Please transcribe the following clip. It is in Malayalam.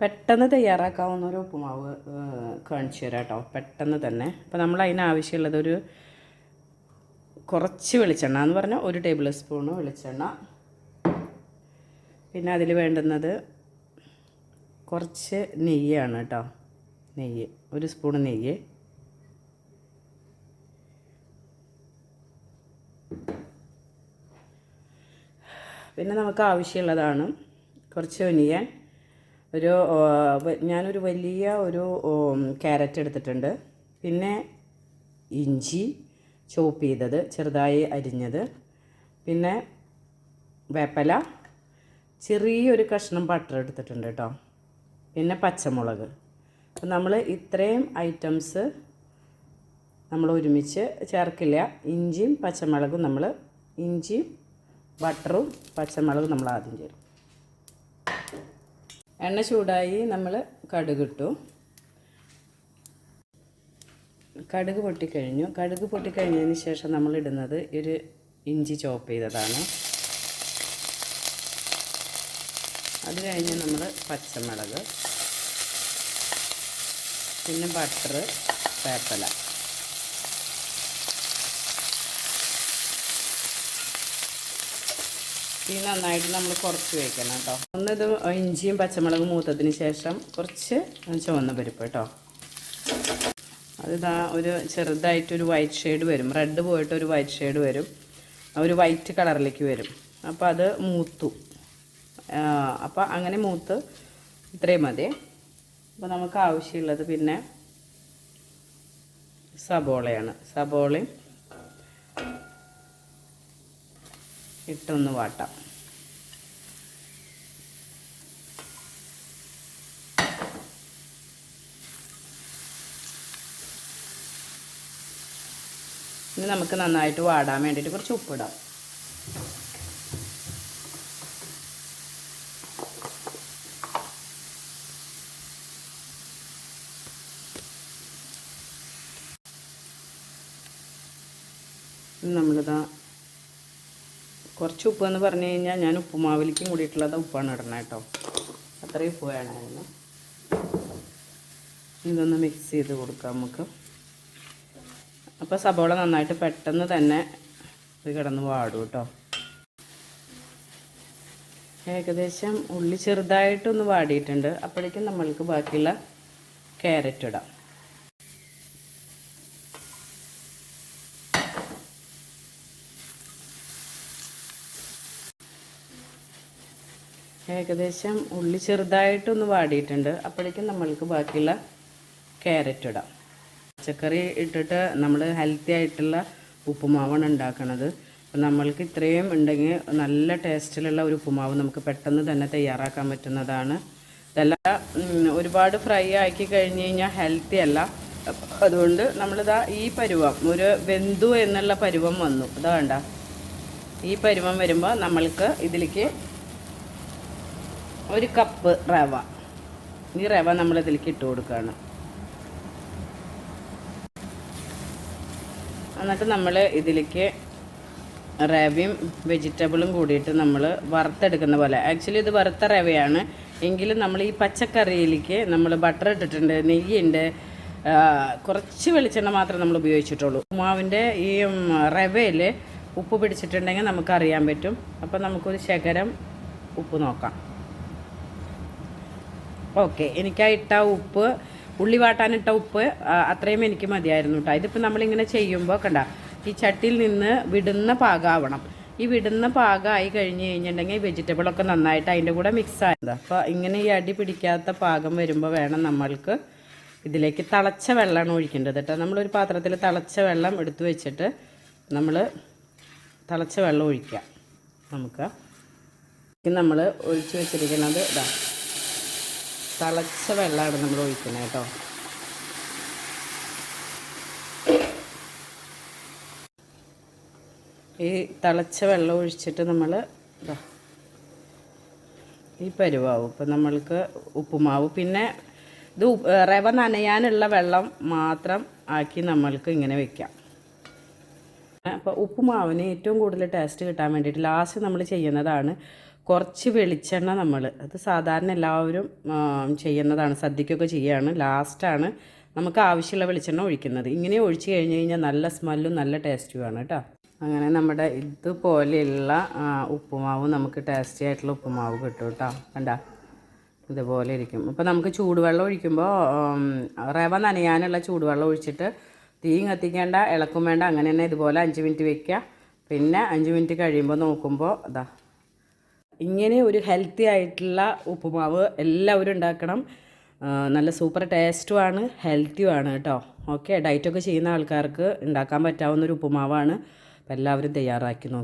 പെട്ടെന്ന് തയ്യാറാക്കാവുന്ന ഒരു ഉപ്പുമാവ് കാണിച്ചു തരാം കേട്ടോ. പെട്ടെന്ന് തന്നെ. അപ്പോൾ നമ്മൾ അതിനാവശ്യമുള്ളത് ഒരു കുറച്ച് വെളിച്ചെണ്ണ എന്ന് പറഞ്ഞാൽ ഒരു ടേബിൾ സ്പൂണ് വെളിച്ചെണ്ണ. പിന്നെ അതിൽ വേണ്ടുന്നത് കുറച്ച് നെയ്യാണ് കേട്ടോ. നെയ്യ് ഒരു സ്പൂൺ നെയ്യ്. പിന്നെ നമുക്ക് ആവശ്യമുള്ളതാണ് കുറച്ച് ഒനിയൻ ഒരു ഞാനൊരു വലിയ ഒരു ക്യാരറ്റ് എടുത്തിട്ടുണ്ട്. പിന്നെ ഇഞ്ചി ചോപ്പ് ചെയ്തത് ചെറുതായി അരിഞ്ഞത്. പിന്നെ വേപ്പല ചെറിയൊരു കഷ്ണം ബട്ടർ എടുത്തിട്ടുണ്ട് കേട്ടോ പിന്നെ പച്ചമുളക്. അപ്പം നമ്മൾ ഇത്രയും ഐറ്റംസ് നമ്മൾ ഒരുമിച്ച് ചേർക്കില്ല. ഇഞ്ചിയും പച്ചമുളകും നമ്മൾ ഇഞ്ചിയും ബട്ടറും പച്ചമുളകും നമ്മൾ ആദ്യം ചേരും. എണ്ണ ചൂടായി നമ്മൾ കടുകിട്ടു കടുക് പൊട്ടിക്കഴിഞ്ഞു. കടുക് പൊട്ടിക്കഴിഞ്ഞതിന് ശേഷം നമ്മൾ ഇടുന്നത് ഒരു ഇഞ്ചി ചോപ്പ് ചെയ്തതാണ്. അത് കഴിഞ്ഞ് നമ്മൾ പച്ചമുളക് പിന്നെ ബട്ടർ വേപ്പല. ഈ നന്നായിട്ട് നമ്മൾ കുറച്ച് വയ്ക്കണം കേട്ടോ. ഒന്നിത് ഇഞ്ചിയും പച്ചമുളകും മൂത്തതിന് ശേഷം കുറച്ച് ചുവന്ന പരിപ്പ് കേട്ടോ. അതിതാ ഒരു ചെറുതായിട്ട് ഒരു വൈറ്റ് ഷെയ്ഡ് വരും. റെഡ് പോയിട്ട് ഒരു വൈറ്റ് ഷെയ്ഡ് വരും. ഒരു വൈറ്റ് കളറിലേക്ക് വരും. അപ്പോൾ അത് മൂത്തു. അപ്പോൾ അങ്ങനെ മൂത്ത് ഇത്രയും മതി. അപ്പോൾ നമുക്ക് ആവശ്യമുള്ളത് പിന്നെ സബോളയാണ്. സബോളയും ഇട്ടൊന്ന് വാട്ടാം. ഇനി നമുക്ക് നന്നായിട്ട് വാടാൻ വേണ്ടിയിട്ട് കുറച്ച് ഉപ്പിടാം. നമ്മളിതാ കുറച്ച് ഉപ്പ് എന്ന് പറഞ്ഞു കഴിഞ്ഞാൽ ഞാൻ ഉപ്പുമാവിലേക്കും കൂടിയിട്ടുള്ളത് ഉപ്പാണ് ഇടണം കേട്ടോ അത്രയും ഉപ്പ് വേണമായിരുന്നു. ഇതൊന്ന് മിക്സ് ചെയ്ത് കൊടുക്കാം നമുക്ക്. അപ്പോൾ സബോള നന്നായിട്ട് പെട്ടെന്ന് തന്നെ ഇത് കിടന്ന് വാടും കേട്ടോ ഏകദേശം ഉള്ളി ചെറുതായിട്ടൊന്ന് വാടിയിട്ടുണ്ട്. അപ്പോഴേക്കും നമ്മൾക്ക് ബാക്കിയുള്ള ക്യാരറ്റ് ഇടാം. ഏകദേശം ഉള്ളി ചെറുതായിട്ടൊന്ന് വാടിയിട്ടുണ്ട്. അപ്പോഴേക്കും നമ്മൾക്ക് ബാക്കിയുള്ള ക്യാരറ്റ് ഇടാം. പച്ചക്കറി ഇട്ടിട്ട് നമ്മൾ ഹെൽത്തി ആയിട്ടുള്ള ഉപ്പുമാവാണ് ഉണ്ടാക്കുന്നത് അപ്പം നമ്മൾക്ക് ഇത്രയും ഉണ്ടെങ്കിൽ നല്ല ടേസ്റ്റിലുള്ള ഒരു ഉപ്പുമാവ് നമുക്ക് പെട്ടെന്ന് തന്നെ തയ്യാറാക്കാൻ പറ്റുന്നതാണ്. ഇതെല്ലാം ഒരുപാട് ഫ്രൈ ആക്കി കഴിഞ്ഞ് കഴിഞ്ഞാൽ ഹെൽത്തി അല്ല. അതുകൊണ്ട് നമ്മളിതാ ഈ പരുവം ഒരു വെന്തു എന്നുള്ള പരുവം വന്നു. ഇതാ വേണ്ട ഈ പരുവം വരുമ്പോൾ നമ്മൾക്ക് ഇതിലേക്ക് ഒരു കപ്പ് റവ. ഈ റവ നമ്മൾ ഇതിലേക്ക് ഇട്ട് കൊടുക്കുകയാണ് എന്നിട്ട് നമ്മൾ ഇതിലേക്ക് റവയും വെജിറ്റബിളും കൂടിയിട്ട് നമ്മൾ വറുത്തെടുക്കുന്ന പോലെ. ആക്ച്വലി ഇത് വറുത്ത റവയാണ്. എങ്കിലും നമ്മൾ ഈ പച്ചക്കറിയിലേക്ക് നമ്മൾ ബട്ടർ ഇട്ടിട്ടുണ്ട് നെയ്യുണ്ട് കുറച്ച് വെളിച്ചെണ്ണ മാത്രമേ നമ്മൾ ഉപയോഗിച്ചിട്ടുള്ളൂ. ഉമാവിന്റെ ഈ റവയിൽ ഉപ്പ് പിടിച്ചിട്ടുണ്ടെങ്കിൽ നമുക്കറിയാൻ പറ്റും. അപ്പോൾ നമുക്കൊരു ശകരം ഉപ്പ് നോക്കാം. ഓക്കെ എനിക്കായിട്ട ഉപ്പ് ഉള്ളി വാട്ടാനിട്ട ഉപ്പ് അത്രയും എനിക്ക് മതിയായിരുന്നു കേട്ടോ ഇതിപ്പോൾ നമ്മളിങ്ങനെ ചെയ്യുമ്പോൾ കണ്ട ഈ ചട്ടിയിൽ നിന്ന് വിടുന്ന പാകമാവണം ഈ വിടുന്ന പാകമായി കഴിഞ്ഞ് കഴിഞ്ഞിട്ടുണ്ടെങ്കിൽ വെജിറ്റബിളൊക്കെ നന്നായിട്ട് അതിന്റെ കൂടെ മിക്സ് ആയത് അപ്പോൾ ഇങ്ങനെ ഈ അടി പിടിക്കാത്ത പാകം വരുമ്പോൾ വേണം നമ്മൾക്ക് ഇതിലേക്ക് തിളച്ച വെള്ളമാണ് ഒഴിക്കേണ്ടത് കേട്ടോ നമ്മളൊരു പാത്രത്തിൽ തിളച്ച വെള്ളം എടുത്തു വെച്ചിട്ട് നമ്മൾ തിളച്ച വെള്ളം ഒഴിക്കാം. നമുക്ക് നമ്മൾ ഒഴിച്ചു വെച്ചിരിക്കുന്നത് ഇതാ. തിളച്ച വെള്ളമാണ് നമ്മൾ ഒഴിക്കുന്നത് കേട്ടോ. ഈ തിളച്ച വെള്ളം ഒഴിച്ചിട്ട് നമ്മൾ ഈ പരുവാവും. ഇപ്പം നമ്മൾക്ക് ഉപ്പുമാവ്. പിന്നെ ഇത് റവ നനയാനുള്ള വെള്ളം മാത്രം ആക്കി നമ്മൾക്ക് ഇങ്ങനെ വെക്കാം. അപ്പോൾ ഉപ്പുമാവിന് ഏറ്റവും കൂടുതൽ ടേസ്റ്റ് കിട്ടാൻ വേണ്ടിയിട്ട് ലാസ്റ്റ് നമ്മൾ ചെയ്യുന്നതാണ് കുറച്ച് വെളിച്ചെണ്ണ നമ്മൾ അത് സാധാരണ എല്ലാവരും ചെയ്യുന്നതാണ് സദ്യക്കൊക്കെ ചെയ്യുകയാണ് ലാസ്റ്റാണ് നമുക്ക് ആവശ്യമുള്ള വെളിച്ചെണ്ണ ഒഴിക്കുന്നത്. ഇങ്ങനെ ഒഴിച്ചു കഴിഞ്ഞ് കഴിഞ്ഞാൽ നല്ല സ്മെല്ലും നല്ല ടേസ്റ്റുമാണ് കേട്ടോ അങ്ങനെ നമ്മുടെ ഇതുപോലെയുള്ള ഉപ്പുമാവ് നമുക്ക് ടേസ്റ്റി ആയിട്ടുള്ള ഉപ്പുമാവ് കിട്ടും കേട്ടോ കണ്ട? ഇതുപോലെ ഇരിക്കും. അപ്പോൾ നമുക്ക് ചൂടുവെള്ളം ഒഴിക്കുമ്പോൾ റവ നനയാനുള്ള ചൂടുവെള്ളം ഒഴിച്ചിട്ട് തീ കത്തിക്കേണ്ട ഇളക്കും വേണ്ട അങ്ങനെ തന്നെ ഇതുപോലെ അഞ്ച് മിനിറ്റ് വെക്കുക പിന്നെ അഞ്ച് മിനിറ്റ് കഴിയുമ്പോൾ നോക്കുമ്പോൾ അതാ ഇങ്ങനെ ഒരു ഹെൽത്തി ആയിട്ടുള്ള ഉപ്പുമാവ് എല്ലാവരും ഉണ്ടാക്കണം. നല്ല സൂപ്പർ ടേസ്റ്റുമാണ് ഹെൽത്തിയുമാണ് കേട്ടോ ഓക്കെ ഡയറ്റൊക്കെ ചെയ്യുന്ന ആൾക്കാർക്ക് ഉണ്ടാക്കാൻ പറ്റാവുന്ന ഒരു ഉപ്പുമാവാണ്. അപ്പോൾ എല്ലാവരും തയ്യാറാക്കി നോക്കി.